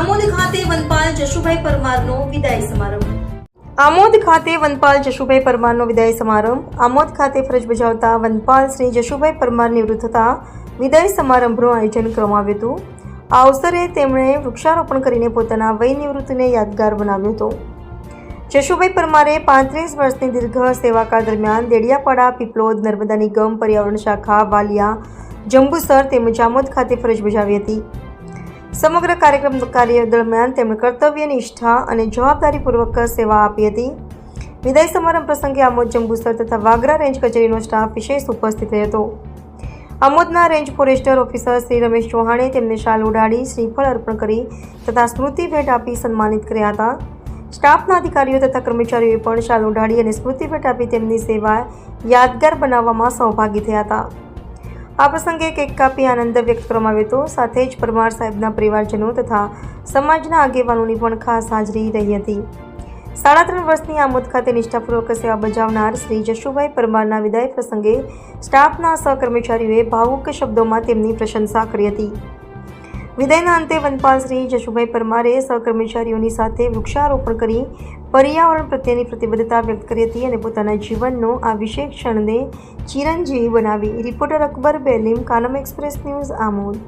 આમોદ ખાતે વનપાલ જશુભાઈ પરમારનો વિદાય સમારંભ. આમોદ ખાતે વનપાલ જશુભાઈ પરમારનો વિદાય સમારંભ. આમોદ ખાતે ફરજ બજાવતા વનપાલ શ્રી જશુભાઈ પરમાર નિવૃત્ત થતા વિદાય સમારંભનું આયોજન કરવામાં આવ્યું હતું. આ અવસરે તેમણે વૃક્ષારોપણ કરીને પોતાના વય નિવૃત્તિને યાદગાર બનાવ્યો હતો. જશુભાઈ પરમારે પાંત્રીસ વર્ષની દીર્ઘ સેવાકાળ દરમિયાન દેડિયાપાડા, પીપલોદ, નર્મદા નિગમ, પર્યાવરણ શાખા, વાલિયા, જંબુસર તેમજ આમોદ ખાતે ફરજ બજાવી હતી. સમગ્ર કાર્યક્રમ કાર્ય દરમિયાન તેમણે કર્તવ્ય, નિષ્ઠા અને જવાબદારીપૂર્વક સેવા આપી હતી. વિદાય સમારંભ પ્રસંગે આમોદ જંબુસર તથા વાગરા રેન્જ કચેરીનો સ્ટાફ વિશેષ ઉપસ્થિત હતો. આમોદના range forester officer Shri Ramesh ચૌહાણે તેમને શાલ ઉડાડી શ્રીફળ અર્પણ કરી તથા સ્મૃતિ ભેટ આપી સન્માનિત કર્યા હતા. સ્ટાફના અધિકારીઓ તથા કર્મચારીઓએ પણ શાલ ઉડાડી અને સ્મૃતિ ભેટ આપી તેમની સેવા યાદગાર બનાવવામાં સહભાગી થયા હતા. આ પ્રસંગે કેક કાપી આનંદ વ્યક્ત કરવામાં આવ્યો હતો. સાથે જ પરમાર સાહેબના પરિવારજનો તથા સમાજના આગેવાનોની પણ ખાસ હાજરી રહી હતી. સાડા ત્રણ વર્ષની આમોદ ખાતે નિષ્ઠાપૂર્વક સેવા બજાવનાર શ્રી જશુભાઈ પરમારના વિદાય પ્રસંગે સ્ટાફના સહકર્મચારીઓએ ભાવુક શબ્દોમાં તેમની પ્રશંસા કરી હતી. વિદાયના અંતે વનપાલ શ્રી જશુભાઈ પરમારે સહકર્મચારીઓની સાથે વૃક્ષારોપણ કરી પર્યાવરણ પ્રત્યેની પ્રતિબદ્ધતા વ્યક્ત કરી હતી અને પોતાના જીવનનો આ વિશેષ ક્ષણને ચિરંજીવી બનાવી. Reporter Akbar Belim, Kanam express news Amod.